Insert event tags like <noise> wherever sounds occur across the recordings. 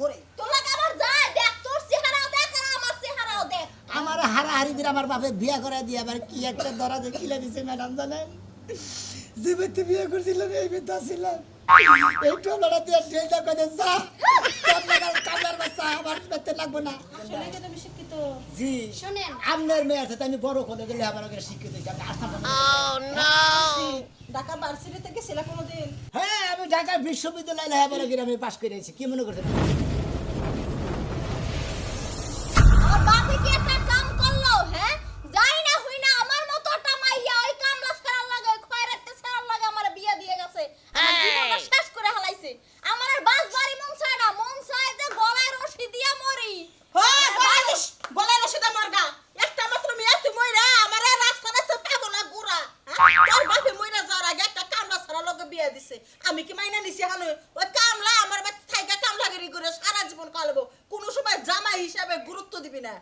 করে। আমার যায় দেখ তোর চেহারাও দেখ আর আমার চেহারাও দেখ। আমার হারাহারি দিয়ে আমার বাপে বিয়া করে দিয়ে আবার কি একটা দরা যে কিলে দিছে ম্যাডাম জানেন? যে ব্যক্তি বিয়ে করছিলাম এই ছিলাম দিয়ে করে যা কামলার কামলার বাচ্চা আমার পেতে লাগবো না। আসলে কি তুমি শিক্ষিত জি শুনেন। আপনার মেয়ে আছে তাই আমি বড় গেলে আমার শিক্ষিত না। ঢাকা ভার্সিটি থেকে ছিল কোনোদিন হ্যাঁ আমি ঢাকা বিশ্ববিদ্যালয় লেখাপড়া গ্রামে পাশ করেছি। কি মনে করছেন আমার বাপে কি একটা কাম করল হ্যাঁ যাই না হই না আমার মতো একটা মাইয়া ওই কামলা ছাড়ার লাগে ওই খয়রাতে ছাড়ার লাগে আমার বিয়া দিয়ে গেছে আমার জীবনটা শেষ করে হালাইছে আমার আর বাস বাড়ি মন চায় না মন চায় যে গলায় রশি দিয়া মরি হ্যাঁ গলায় রস- গলায় রশিদা মরগা একটা মাত্র মেয়ে তুই মইরা আমার এই রাস্তা রাস্তা পাগলা গুড়া হ্যাঁ? তোর বাপে মইরা যাওয়ার আগে একটা কামলা ছাড়া লোকে বিয়ে দিছে আমি কি মাইনা নিছি হানো ওই কামলা আমার বাড়ি থাইকা কামলাগিরি করে সারা জীবন কালবো কোনো সময় জামাই হিসাবে গুরুত্ব দিবি না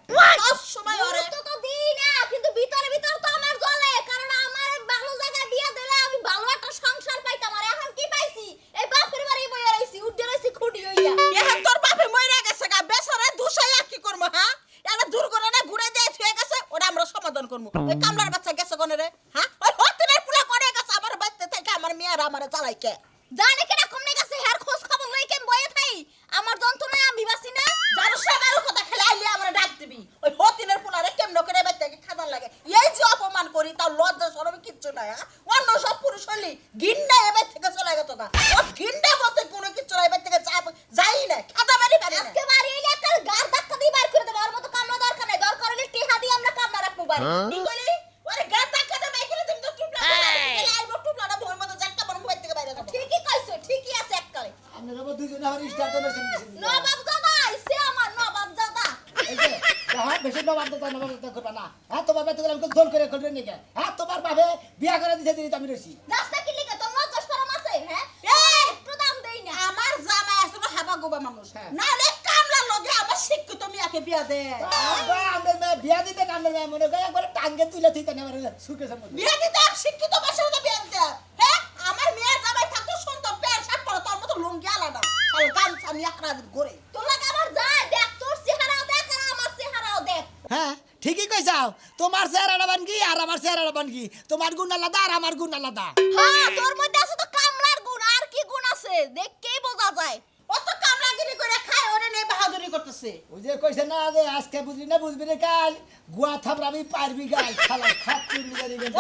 সব সময় ওরে গুরুত্ব তো দিই না কিন্তু ভিতরে ভিতরে তো আমার জ্বলে কারণ আমার ভালো জায়গায় বিয়া দিলে আমি ভালো একটা সংসার পাইতাম আর এখন কি পাইছি এই বাপের বাড়ি বইয়া রইছি উঠে রইছি খুঁটি হইয়া এখন তোর বাপে মইরা গেছে গা বেচারা দুসাইয়া কি করব হ্যাঁ এটা দুর্ঘটনা ঘুরে দিয়ে থুয়ে গেছে ওটা আমরা সমাধান করব ওই কামলার বাচ্চা গেছে কোনে রে হ্যাঁ ওই হতিনের পুরা করে গেছে আমার বাচ্চা থেকে আমার মেয়ের আমার চালাই কে জানে কিনা কমনে গেছে হের খোঁজ খবর লই কেন বয়ে থাই আমার যন্ত্রণায় আমি বাসি না জানো সবার কথা খেলে আইলে আমরা ডাক দিবি ওই হতিনের পুলারে কেমন করে বাচ্চাকে খাদান লাগে এই যে অপমান করি তার লজ্জা সরবে কিচ্ছু নাই হ্যাঁ অন্য সব পুরুষ হইলি ঘিন্না এবার থেকে চলে গেত গা ও ঘিন্না বলতে কোনো কিছু নাই এবার থেকে যা- যাই না খাতা বাড়ি পারি না আজকে বাড়ি এলে একটা গার ধাক্কা দিয়ে বাইর করে দেবো আর মতো কামনা দরকার নাই দরকার হলে টিহা দিয়ে আমরা কামনা রাখব বাড়ি কি কইলি ওরে গা ধাক্কা দে বাইকে তুমি তো টুপলা গেলে আইবো টুপলাটা বইয়ের মতো জাটকা বড় মোবাইল থেকে বাইরে যাব ঠিকই কইছো ঠিকই আছে এককালে আপনারা আবার দুজনে আমার স্টার ডোনেশন দিয়েছেন নবাব দাদা আইছে আমার নবাব দাদা এই যে হ্যাঁ বেশি করবা না। হ্যাঁ তোমার বাচ্চা আমাকে জোর করে করবে নাকি? হ্যাঁ তোমার ভাবে বিয়া করে দিতে দিতে আমি রয়েছি রাস্তা কি লিখে? শরম আছে হ্যাঁ? একটু দাম দেই না। আমার জামাই আসলে হাবা গোবা মানুষ। হ্যাঁ। নাহলে কামলা লগে আমার শিক্ষিত মিয়াকে বিয়া দে। বাবা, আমাদের মেয়ে বিয়া দিতে না মেয়ে মনে করে একবার টাঙ্গে তুলে তুই তাই আমার সুখে সম্বন্ধ বিয়া দিতে আর শিক্ষিত বাসায় তো বিয়া দিতে হ্যাঁ? আমার মেয়ের জামাই থাকতো সুন্দর প্যান্ট শার্ট পরে তোর মতো লুঙ্গি আলাদা। গামছা নিয়ে দিন ঘুরে তোর লাগে আমার যায় দেখ তোর চেহারাও দেখ আর আমার চেহারাও দেখ হ্যাঁ কইছাও তোমার চেহারাটা বানকি আর আমার চেহারাটা বানকি তোমার গুণ আলাদা আর আমার গুণ আলাদা। হ্যাঁ তোর মধ্যে আছে তো কামলার গুণ। আর কি গুণ আছে? দেখকেই বোঝা যায়। ও তো কামলাগিরি করে খায় ওরে নিয়ে বাহাদুরি করতেছে। ওই যে কইছে না যে আজকে বুঝবি না বুঝবি না কাল? গুয়া থাপড়াবি পারবি গাল। খালা খাত চুরি গাড়ি এই,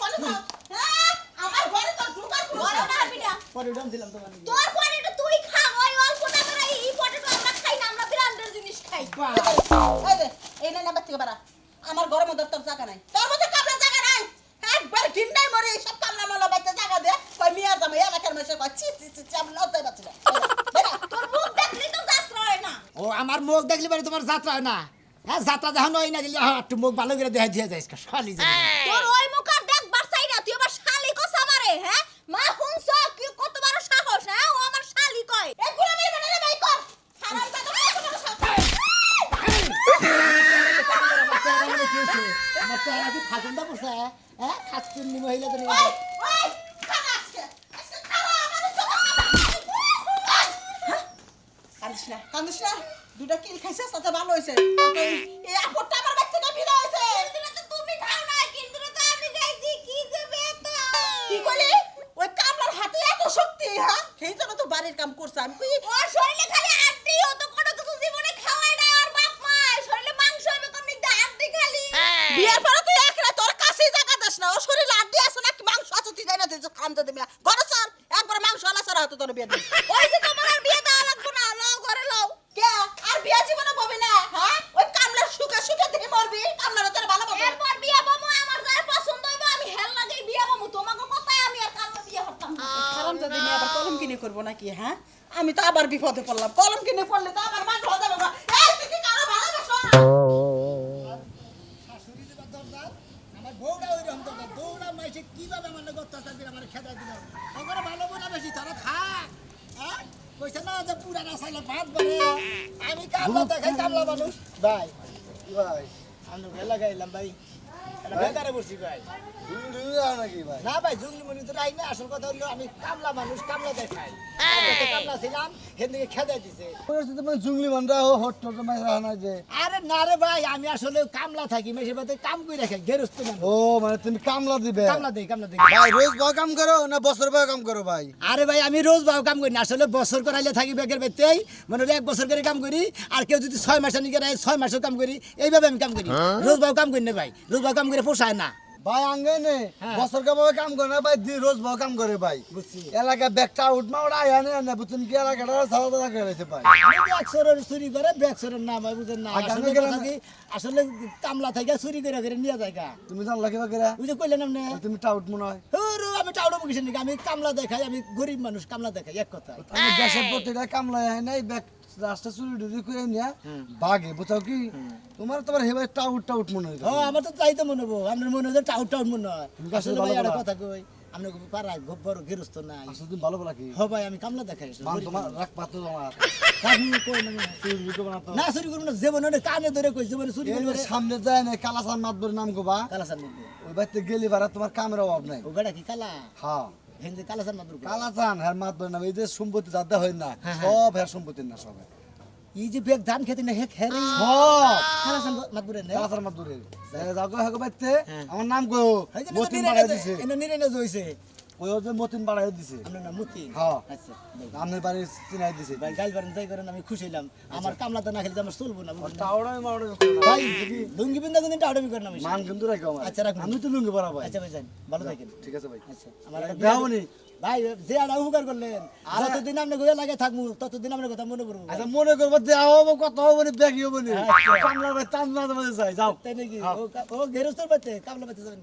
চলে যাও। হ্যাঁ, আমার ঘরে তো ঢুকার কোনো না হবি পরে উঠান দিলাম তোমার নিয়ে। তোর পটেটো তুই খা। ওই অল্প টাকার এই পটেটো আমরা খাই না আমরা ব্র্যান্ডের জিনিস খাই। এই এই নে নাম্বার থেকে বাড়া। আমার ঘরের মধ্যে তোর জায়গা নাই। তোর মধ্যে কামলা জায়গা নাই? একবার ঘিন্ডাই মরে সব কামলা মালা বাইতে জায়গা দে কই মিয়া জামা এলাকার মানুষের কয় চি চি ছি, আমি লজ্জায় বাঁচি না। তোর মুখ দেখলি তো যাত্রা হয় না। ও আমার মুখ দেখলি মানে তোমার যাত্রা হয় না। হ্যাঁ যাত্রা যখন হয় না দিলে হ্যাঁ, একটু মুখ ভালো করে দেখা দিয়ে যাইস শালি তোর ওই মুখ আর দেখবার চাই না তুই আবার শালি কস আমারে হ্যাঁ মা হুনছ কি কত বড় সাহস হ্যাঁ ও আমার শালি কয় এই গুলা মেরে বানালে বাই কর হারাম দাদা কত বড় সাহস। আমার চেহারা মানে কি হয়েছে? আমার চেহারা কি ফাগুনটা পড়ছে হ্যাঁ খাত চুন্নি মহিলাদের। কান্দিস না, কান্দিস না। দুটা কিল খাইছে তাতে ভালো হয়েছে। তাতে এই আপদটা আমার বাড়ি থেকে বিদায় হয়েছে। কিন্তু তো তুমি খাও না কিন্তু তো আমি খাইছি কি যে বেটা কি কইলি? ওই কামলার হাতে এত শক্তি, হ্যাঁ? সেই জন্য তো বাড়ির কাম করছে। আমি কই, ওর শরীরে খালি আড্ডি ও তো কোনো কিছু জীবনে খাওয়াই না আর বাপ মা শরীরে মাংস হবে কোন নিতে আড্ডি খালি বিয়ের পরে তুই একলা তোর কাছেই জায়গা দিস না। ওর শরীরে আড্ডি আছে নাকি মাংস আছে তুই জানি না, তুই হারামজাদি মেয়ে। ঘরে চল, একবারে আলা তোর বিয়ে দিই ওই যে তোমার আর বিয়ে দেওয়া লাগবে না লও ঘরে লও কে? আর বিয়ে জীবনে হবে না, হ্যাঁ? ওই কামলার সুখে সুখে দিয়ে মরবি, কামলার তোর ভালো পাবে। এরপর বিয়ে বামু আমার যার পছন্দ হইবো আমি হেল লাগে বিয়ে বামু তোমাকে কথাই আমি আর কামলা বিয়ে হতাম না। যদি আমি আবার কলম কিনে করব নাকি, হ্যাঁ? আমি তো আবার বিপদে পড়লাম কলম কিনে পড়লে তো আমার কইছে না যে পুরানা সালে ভাত বাড়ে। আমি কামলা দেখাই কামলা মানুষ। ভাই, ভাই, আমি। বেকারে বসছি ভাই না ভাই। জঙ্গলি মনি তো নাই না আসল কথা হলো আমি কামলা মানুষ কামলা দেখাই। কামলা ছিলাম হেদিকে খেদা দিছে। তুমি মানরা হট টট মাই রানা যে। আরে না রে ভাই আমি আসলে কামলা থাকি মেশে বাতে কাম করে রাখি গেরস্ত মানুষ। ও মানে তুমি কামলা দিবে? কামলা দেই কামলা দেই। ভাই রোজ ভাও কাম করো না বছর ভাও কাম করো ভাই? আরে ভাই আমি রোজ বাবু কাম করি না আসলে বছর করাইলে থাকি বেগের বেতেই মানে এক বছর করে কাম করি আর কেউ যদি ছয় মাসে নিকে রায় ছয় মাসও কাম করি এইভাবে আমি কাম করি। রোজ বাবু কাম করি না ভাই রোজ বাবু কাম করে পোষায় না। ভাই আঙ্গে নে হ্যাঁ। বছর কা ভাবে কাম করে না ভাই দি রোজ ভাও কাম করে ভাই। বুঝছি। এলাকা ব্যাগটা আউট মা ওরা আয়া নে না বুঝছেন কি? এলাকাটা সারা সারা করেছে ভাই। ব্যাকসরের চুরি করে ব্যাকসরের নাম হয় বুঝেন না? আসলে কি, আসলে কামলা থেকে চুরি করে করে নিয়ে যায় তুমি জানলা কি বাকিরা বুঝে কইলেন আপনি তুমি টাউট মনে হয়। হরু, আমি মুখে নাকি আমি কামলা দেখাই আমি গরিব মানুষ কামলা দেখাই এক কথা আমি দেশের প্রতিটা কামলা হয় নাই ব্যাগ রাস্তা চুরি টুরি করে নিয়া বাগে বুঝাও কি? তোমার তোমার হেবে টাউট টাউট মনে হয় ও আমার তো তাই তো মনে হব আপনার মনে হয় টাউট টাউট মনে হয়। আসলে ভাই একটা কথা কই আপনি পাড়ায় খুব বড় গৃহস্থ নাই। আসলে ভালো বলা কি? হ ভাই আমি কামলা দেখাই তোমার রাখ পাত্র তোমার। না। চুরি করব না জীবনে কানে ধরে কই জীবনে চুরি করব সামনে যায় না কালাসান মাতবর নাম গোবা কালাসান ওই বাড়িতে গেলি বারা তোমার কামের অভাব নাই। ও বেড়া কি কালা? হ্যাঁ। কালাসান মাদুর কালাচান হ্যাঁ নাম এই যে সম্পত্তি দাদা হয় না হ্যাঁ, সব হ্যাঁ সম্পত্তির না সব। এই যে বেগ ধান খেতে না হে খেরে সব কালাসান মাদুরে না। কালাচান যাও গো হ্যাঁ হ্যাঁ। আমার নাম যে মতিন বাড়াই দিছে এনে নিরে না জইছে ওই যে মতিন বাড়াই দিছে। আপনার নাম মতি হ্যাঁ। আচ্ছা আপনার বাড়ি চিনাই দিছে। ভাই গাইল বারেন তাই করেন আমি খুশি হইলাম। আমার কামলাতে না খেলে তো আমার চলবো না? টাওড়াই মাওড়াই ভাই লুঙ্গি বিন্দা কিন্তু টাউডামি করেন আমি। মান কিন্তু রাখো আমার। আচ্ছা, রাখুন। আমি তো লুঙ্গি পরা ভাই। আচ্ছা ভাই যান। ভালো থাকেন। ঠিক আছে ভাই। আচ্ছা আমার দেওয়ানি ভাই যে আর উপকার করলেন যতদিন আপনি ঘুরে লাগে থাকব ততদিন আপনার কথা মনে করব আচ্ছা মনে করব দেওয়া হব কত হব নি ব্যাগি হব নি আচ্ছা। কামলা ভাই টান্না তোমাদের যাই যাও। তাই নাকি? হ্যাঁ। ও গেরস্তর বাড়তে কামলা বাড়তে যাবেন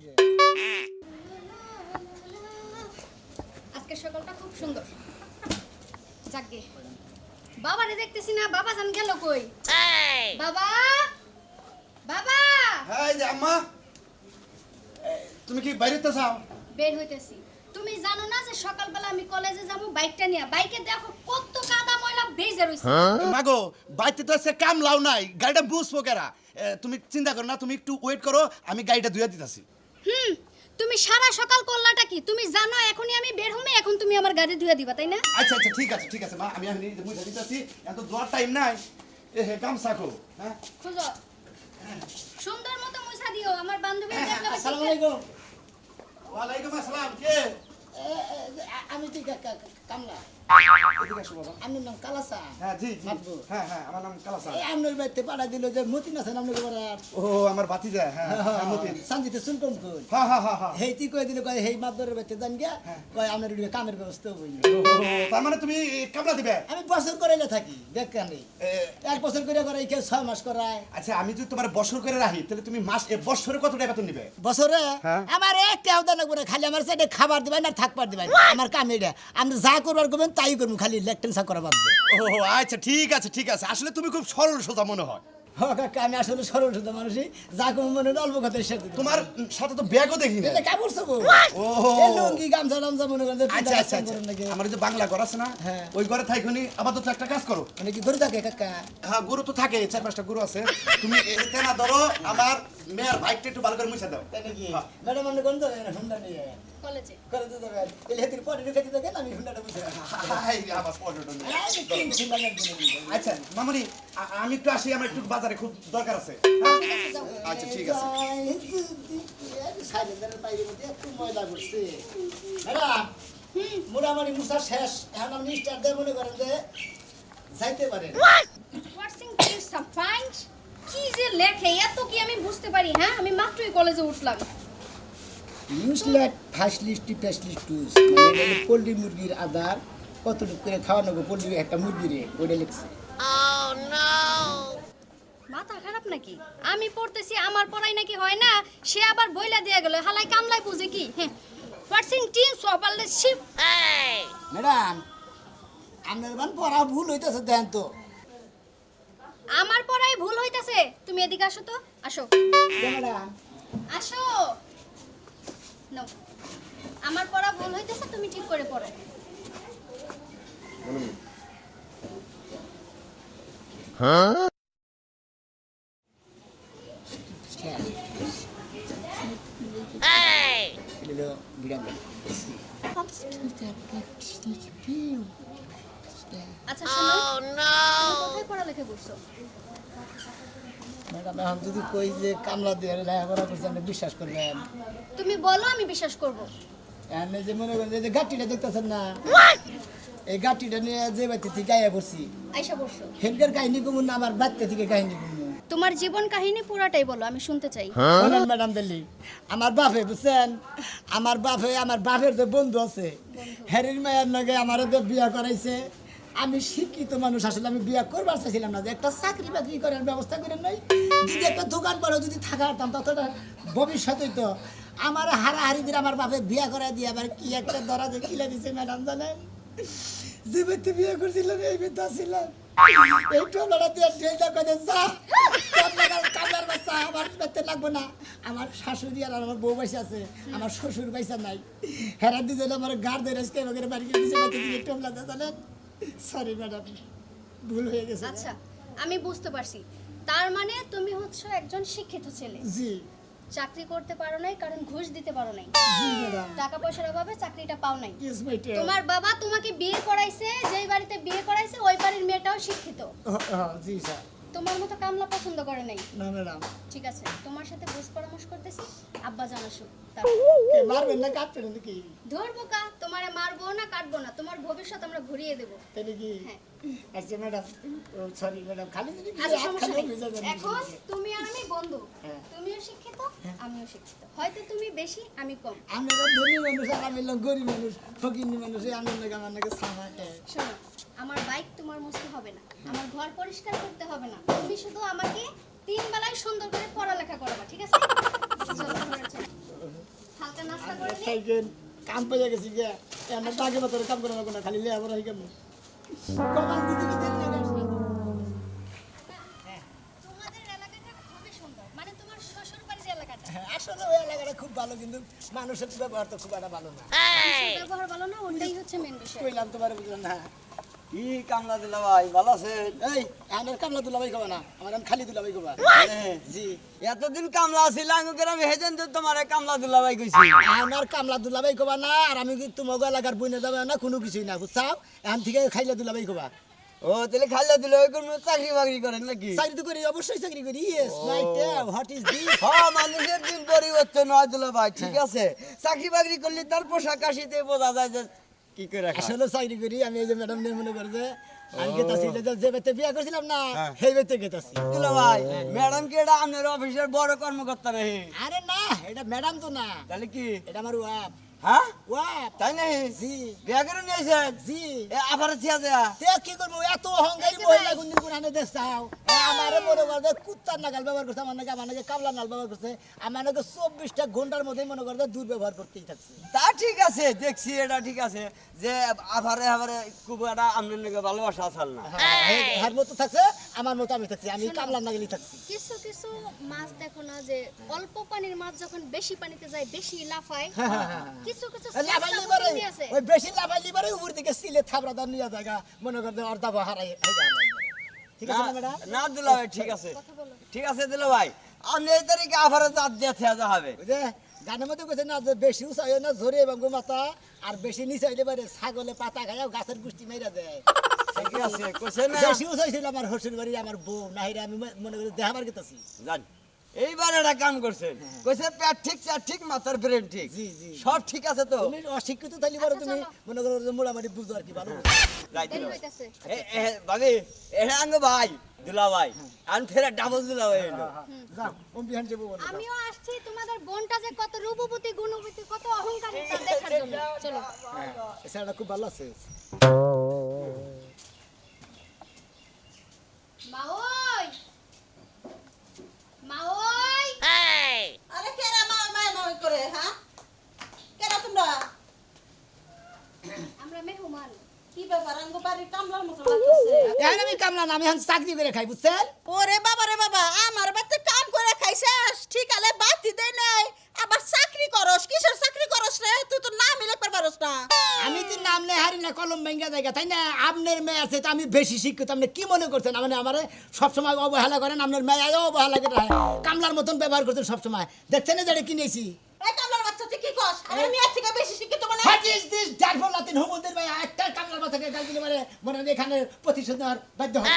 কি আজকের সকালটা খুব সুন্দর। যাকে বাবারে দেখতেছি না বাবা জান গেল কই? বাবা! বাবা! হ্যাঁ যে আম্মা। তুমি কি বাইরেতে চাও বের হইতেছি। তুমি জানো না যে সকালবেলা আমি কলেজে যাব বাইকটা নিয়ে। বাইকে দেখো কত কাদা ময়লা ভেজে রইছে। মাগো বাইতে তো সে কাম লাও নাই গাড়িটা বুঝব কেরা? তুমি চিন্তা করো না তুমি একটু ওয়েট করো আমি গাড়িটা ধুয়ে দিতেছি। হুম তুমি সারা সকাল করলাটা কি? তুমি জানো এখনই আমি বের হমে এখন তুমি আমার গাড়ি ধুয়ে দিবা তাই না? আচ্ছা আচ্ছা ঠিক আছে ঠিক আছে মা আমি আমি বুঝে দিতেছি এত দোয়ার টাইম নাই। এ হে কাম সাকো হ্যাঁ? খুঁজো। সুন্দর মতো মুছা দিও আমার বান্ধবী দেখলে আবার আসসালামু ওয়া আলাইকুম। আসসালাম কে? আমি ঠিক আছে কামলা। এদিকে আপনার নাম কালাসা। হ্যাঁ জি জি। হ্যাঁ হ্যাঁ আমার নাম কালাসা। এই আপনার বাড়িতে পাড়া দিল যে মতিন আছেন আপনার ঘরে ও আমার বাতিজা হ্যাঁ হ্যাঁ মতিন। শান্তিতে শুনকম কই। হ্যাঁ হ্যাঁ হ্যাঁ হ্যাঁ। হেই তুই কই দিলে কয় হেই মাতবরের বাড়িতে যান গিয়া কয় আপনার এদিকে কামের ব্যবস্থা তার মানে তুমি কামলা দিবে? আমি বছর করাইলে থাকি দেখ কানে এক বছর করে করাই কেউ ছয় মাস করায়। আচ্ছা আমি যদি তোমার বছর করে রাখি তাহলে তুমি মাস বছরে কত টাকা বেতন নিবে বছরে হ্যাঁ। আমার একটা করে খালি আমার খাবার দিবেন আর থাকবার দিবেন। আমার কাম এটা আপনি যা করবার করবেন, তাই করবেন, খালি লেকটেন সা করা বাদ ও আচ্ছা ঠিক আছে ঠিক আছে। আসলে তুমি খুব সরল সোজা মনে হয়। কাকা আমি আসলে সরল মানুষই। যা করব মনে অল্প কথা সাথে তোমার সাথে তো ব্যাগও দেখি না কাপড় সবো ও। লুঙ্গি গামছা টামছা মনে করেন আচ্ছা আচ্ছা আচ্ছা। করেন আমার যে বাংলা ঘর আছে না হ্যাঁ। ওই ঘরে থাইখনি আপাতত একটা কাজ করো। মানে কি ধরে থাকে কাকা? হ্যাঁ গরু তো থাকে চার পাঁচটা গরু আছে। তুমি এতে না ধরো আমার মেয়ের বাইকটা একটু ভালো করে মুছে দাও। তাই নাকি? হ্যাঁ। ম্যাডাম আপনি কোন যাবেন হুন্ডা নিয়ে। কলেজে। করে দিতে যাবেন তাহলে হেতির পরে রেখে দিতে গেলে আমি হুন্ডাটা বুঝে হাই, আবার পর্যটন। আচ্ছা আমি একটু আসি আমার একটু বাজারে খুব দরকার আছে? আচ্ছা ঠিক আছে। মোটামুটি মুসা শেষ। এখন আপনি স্টার দিয়ে মনে করেন যে যাইতে পারেন কি যে লেখে এত কি আমি বুঝতে পারি হ্যাঁ? আমি মাত্রই কলেজে উঠলাম। মানে পোলট্রি মুরগির আদার কতটুকু করে খাওয়ানো পোলট্রি একটা মুরগিরে ওইটা লিখছে। নাকি? আমি পড়তেছি আমার পড়াই নাকি হয় না? সে আবার বইলা দিয়ে গেল হালাই কামলাই বুঝে কি? হ্যাঁ টিন সপালে শিপ ম্যাডাম আপনার মান পড়া ভুল হইতেছে দেন তো। আমার পড়াই ভুল হইতাছে? তুমি এদিকে আসো তো আসো। ম্যাডাম? আসো। নাও আমার পড়া ভুল হইতেছে তুমি ঠিক করে পড়ো। আচ্ছা শোনো তুমি কোথায় পড়ালেখা করছ ম্যাডাম এখন যদি কই যে কামলা দিয়ে লেখাপড়া করছে আপনি বিশ্বাস করবেন। তুমি বলো আমি বিশ্বাস করব। এখন যে মনে করেন যে গাটিটা দেখতেছেন না এই গাটিটা নিয়ে যে বাড়িতে থেকে গায়ে পড়ছি। আইসা কাহিনী কমুন না আমার বাচ্চা থেকে কাহিনী কমুন তোমার জীবন কাহিনী পুরাটাই বলো আমি শুনতে চাই। বলেন ম্যাডাম দিল্লি আমার বাপে বুঝছেন? আমার বাপে আমার বাপের যে বন্ধু আছে হ্যারির মায়ের লগে আমার বিয়া করাইছে আমি শিক্ষিত মানুষ, আসলে আমি বিয়া করবার চাইছিলাম না যে একটা চাকরি বাকরি করার ব্যবস্থা করে নাই। যদি একটা দোকান পারো যদি থাকা পারতাম ততটা ভবিষ্যৎ হইতো আমার হারাহারি করে আমার বাপে বিয়া করাই দিয়ে আবার কি একটা দরা যে কিলে দিছে ম্যাডাম জানেন? যে ব্যক্তি বিয়ে করছিলাম এই বেতা ছিলাম দিয়ে করে আমার শ্বশুর বাইসা নাই। হেরা দুজন আমার গার ধরে বাড়ি করে দিয়েছে দিয়ে জানেন? সরি ম্যাডাম ভুল হয়ে গেছে আচ্ছা আমি বুঝতে পারছি। তার মানে তুমি হচ্ছে একজন শিক্ষিত ছেলে। জি। চাকরি করতে পারো নাই কারণ ঘুষ দিতে পারো নাই। টাকা পয়সার অভাবে চাকরিটা পাও নাই। তোমার বাবা তোমাকে বিয়ে করাইছে যেই বাড়িতে বিয়ে করাইছে ওই বাড়ির মেয়েটাও শিক্ষিত। জি স্যার তোমার মতো কামলা পছন্দ করে নাই। না ম্যাডাম ঠিক আছে তোমার সাথে বুঝ পরামর্শ করতেছি। আব্বা জানাসু কে মারবেন না কাটবেন নাকি? ধরবো কা তোমারে মারবো না কাটবো না তোমার ভবিষ্যৎ আমরা ঘুরিয়ে দেবো। তাহলে কি? হ্যাঁ। আচ্ছা ম্যাডাম সরি ম্যাডাম খালি যদি হাত সমস্যা খালি নেই। ভিজা যাবে। এখন তুমি আর আমি বন্ধু। হ্যাঁ। তুমিও শিক্ষিত আমিও শিক্ষিত। হয়তো তুমি বেশি আমি কম। আমরা ধনী মানুষ আর আমি গরিব মানুষ ফকিনি মানুষ এই আমার নাকি নাকি সামা শোনো আমার বাইক তোমার মুছতে হবে না। আমার ঘর পরিষ্কার করতে হবে না। তুমি শুধু আমাকে তিন বেলায় সুন্দর করে পড়ালেখা করবা ঠিক আছে? <laughs> চলো ঘরে চলো। হালকা নাস্তা করে নিই সাইকেল কাম পেয়ে গেছি গে। মতো কাম করে না খালি লে আবার হয়ে দিতে মানে তোমার শ্বশুর বাড়ির যে এলাকাটা আসলে ওই এলাকাটা খুব ভালো কিন্তু মানুষের ব্যবহার তো খুব একটা ভালো না। ব্যবহার ভালো না ওটাই হচ্ছে মেন বিষয়। কইলাম তোমার না। কি কামলা দিলা ভাই? ভালো আছেন? এই আমার কামলা দুলাভাই খাবা না আমার নাম খালি দুলাভাই খাবা জি। এতদিন কামলা আছিল আমি হেজেন তো তোমার কামলা দিলা ভাই কইছি। আমার কামলা দুলাভাই খাবা না আর আমি কি তোমাকে এলাকার বইনে যাবে না কোনো কিছুই না বুঝছাও? এখন থেকে খাইলে দুলাভাই কবা। ও তাহলে খাইলা দিলে ওই কোন চাকরি বাকরি করেন নাকি? চাকরি তো করি অবশ্যই চাকরি করি yes my what is this হ্যাঁ মানুষের দিন পরিবর্তন হয় দিলা ভাই ঠিক আছে। চাকরি বাকরি করলে তার পোশাক আশিতে বোঝা যায় যে কি করে। আসলে চাকরি করি আমি এই যে ম্যাডাম নিয়ে মনে করবে আমি গেতাছি যে যে বেতে বিয়া করছিলাম না হ্যাঁ। সেই বেতে গেতাছি দিলা ভাই ম্যাডাম কি এটা আপনার অফিসের বড় কর্মকর্তা রে। আরে না এটা ম্যাডাম তো না। তাহলে কি? এটা আমার ওয়াপ হ্যাঁ তাই জি বিয়া করে নিয়েছেন জি আবার ছিয়া দেয়া তে কি করব এত অহংকারী মহিলা কোনদিন কোন দেশ চাও আমার মনে করছে কুত্তার নাগাল ব্যবহার করছে আমার নাকি আমার নাকি কাবলা নাল ব্যবহার করছে আমার নাকি চব্বিশটা ঘণ্টার মধ্যে মনে দুর্ব্যবহার করতেই থাকছে তা ঠিক আছে দেখছি এটা ঠিক আছে যে আভারে আভারে খুব একটা আপনার নাকি ভালোবাসা আসাল না মতো থাকছে আমার মতো আমি থাকছি আমি কামলা নাগালি থাকছি। কিছু কিছু মাছ দেখো না যে অল্প পানির মাছ যখন বেশি পানিতে যায় বেশি লাফায় কিছু কিছু লাফাইলি পারে ওই বেশি লাফাইলি পারে উপর থেকে সিলে থাবড়া দান নিয়ে জায়গা মনে করতে অর্ধা হারাই ঠিক আছে না ম্যাডাম? না দিলা ভাই ঠিক আছে। ঠিক আছে দিলা ভাই আপনি এই তারিখে আভারে চাপ দিয়ে থেয়া হবে। ওই গানের মধ্যে কইছে না যে বেশি উঁচাই না ঝরে এবং মাথা আর বেশি নিচে হইলে পারে ছাগলে পাতা খায় গাছের গুষ্টি মেরা দেয়। ঠিক আছে কইছে না। বেশি উঁচাই ছিল আমার শ্বশুর বাড়ি আমার বউ নাহিরে আমি মনে করি দেখাবার গেতেছি। জান এইবার একটা কাম করছেন। কইছে পেট ঠিক চার ঠিক মাথার ব্রেন ঠিক। জি, জি। সব ঠিক আছে তো? তুমি অশিক্ষিত থাকলে পারো তুমি মনে করো যে মোটামুটি বুঝো আর কি ভালো যাই দেরি দিলা ভাই। হইতাছে। এ এ ভাবি এটা আঙ্গ ভাই দুলা ভাই আমি ফের ডাবল দুলা ভাই হইল যাও অম্পি হান যাব আমিও আসছি তোমাদের বোনটা যে কত রূপবতী গুণবতী কত অহংকারী তা দেখার জন্য। চলো। এছাড়া খুব ভালো আছে মাওই মাওই আরে কেরা মা মা মা করে হ্যাঁ কেরা তোমরা আমরা মেহমান কি ব্যাপার আঙ্গ বাড়ি কামলার মতো লাগতেছে এখন আমি কামলা না আমি এখন চাকরি করে খাই বুঝছেন? ওরে বাবা রে বাবা আমার বাড়িতে কাম করে খাইছিস? ঠিক আলে বাতি দেই নাই। আবার চাকরি করস কিসের চাকরি করস রে? তুই তো নাম লিখতে পারস না। আমি তো নাম নে হারি না কলম ভেঙ্গা জায়গা তাই না? আপনার মেয়ে আছে তো আমি বেশি শিক্ষিত আপনি কি মনে করছেন? মানে আমার সবসময় অবহেলা করেন আপনার মেয়ে অবহেলা করে কামলার মতন ব্যবহার করছেন সবসময়। দেখছেন যেটা কিনেছি কস থেকে বেশি শিক্ষিত মানে হোয়াট ইজ দিস জারফল লাতিন হুমুদের ভাই একটা কামলার মাথাকে গাল দিলে মানে মনে হয় এখানে প্রতিশোধ নেওয়ার বাধ্য হবে।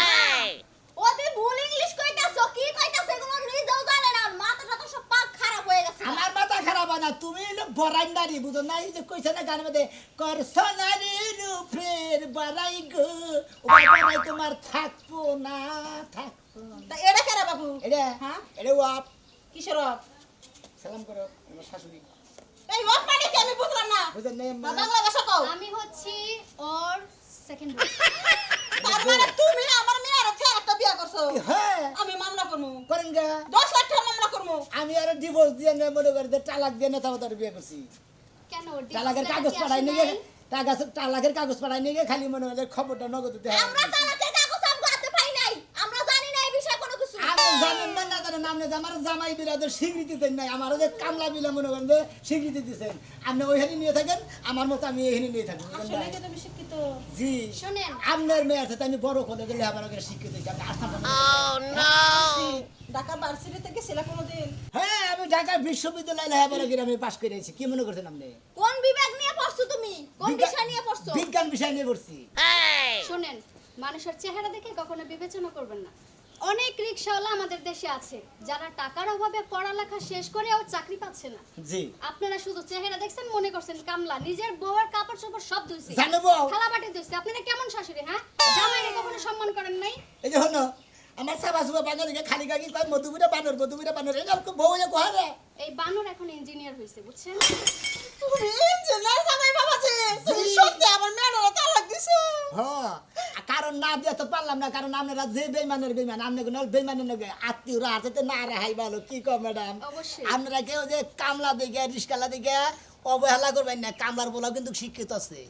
ওদের ভুল ইংলিশ কইতাছো কি কইতাছো এগুলো নিজেও জানে না মাথাটা তো সব পাক খারাপ হয়ে গেছে। আমার মাথা খারাপ না তুমি হলো বরান্ডারি বুঝো না? এই যে কইছে না গানের মধ্যে কর সোনারি রূপের বাড়াই গো ও বাড়াই তোমার থাকব না থাকব। তা এটা কেরা বাবু? এটা হ্যাঁ? এটা ওয়াপ কিসের অফ? সালাম করো আমার শাশুড়ি। এই অফ মানে কি আমি বুঝলাম না? বুঝলেন না বা বাংলা ভাষা কও। আমি হচ্ছি ওর সেকেন্ড <laughs> তার মানে তুমি আমার মেয়ের থেকে একটা বিয়া করছ। হ্যাঁ। আমি মামলা করব করেন গা। দশ লাখ টাকা মামলা করব আমি আর ডিভোর্স দিয়ে নে মনে করি যে তালাক দিয়ে নেতা তার বিয়ে করছি। কেন তালাকের কাগজ পাঠাই নিয়ে কাগজ তালাকের কাগজ পাঠাই নিয়ে খালি মনে যে খবরটা নগদ দিতে আমরা তালাকের কাগজ আমগো হাতে পাই নাই আমরা জানি না এই বিষয়ে কোনো কিছু আমি জানেন না না জানেন আপনি যে আমার জামাই বিরাদের স্বীকৃতি দেন নাই আমারও যে কামলা বিলা মনে করেন যে স্বীকৃতি দিচ্ছেন আপনি ওইখানে নিয়ে থাকেন আমার মতো আমি এখানে নিয়ে থাকি জি। আপনার মেয়ে আছে আমি বড় কলেজে লেখাপড়া করে শিক্ষিত। ঢাকা ভার্সিটি থেকে ছিল কোনোদিন হ্যাঁ আমি ঢাকা বিশ্ববিদ্যালয়ে লেখাপড়া করে আমি পাশ করেছি কি মনে করছেন আপনি? কোন বিভাগ নিয়ে পড়ছো তুমি? কোন বিষয় নিয়ে পড়ছো? বিজ্ঞান বিষয় নিয়ে পড়ছি। শোনেন মানুষের চেহারা দেখে কখনো বিবেচনা করবেন না। অনেক রিক্সাওয়ালা আমাদের দেশে আছে যারা টাকার অভাবে পড়ালেখা শেষ করেও চাকরি পাচ্ছে না। জি। আপনারা শুধু চেহারা দেখছেন মনে করছেন কামলা নিজের বউয়ের কাপড় চোপড় সব ধুইছে। জানো বউ? থালা বাটি ধুইছে। আপনারা কেমন শাশুড়ি হ্যাঁ? জামাইরে কখনো সম্মান করেন নাই? এই যে হলো আমার সাবা সুবা বাঙালিকে খালি কাকি কয় মধুপুরে বানর মধুপুরে বানর এটা আর বউ যে কোহারে এই বানর এখন ইঞ্জিনিয়ার হয়েছে বুঝছেন? তুমি ইঞ্জিনিয়ার জামাই বাবাজি। তুমি সত্যি আমার মেয়ের তালাক দিছো। হ্যাঁ। কারণ না দিয়ে তো পারলাম না কারণ আপনারা যে বেইমানের বেইমান আপনি কোনো বেইমানের নগে আত্মীয়রা তো না রে রেহাই ভালো কি কো ম্যাডাম অবশ্যই। আপনারা কেউ যে কামলা দিকে রিস্কালা দিকে অবহেলা করবেন না কামলার বলাও কিন্তু শিক্ষিত আছে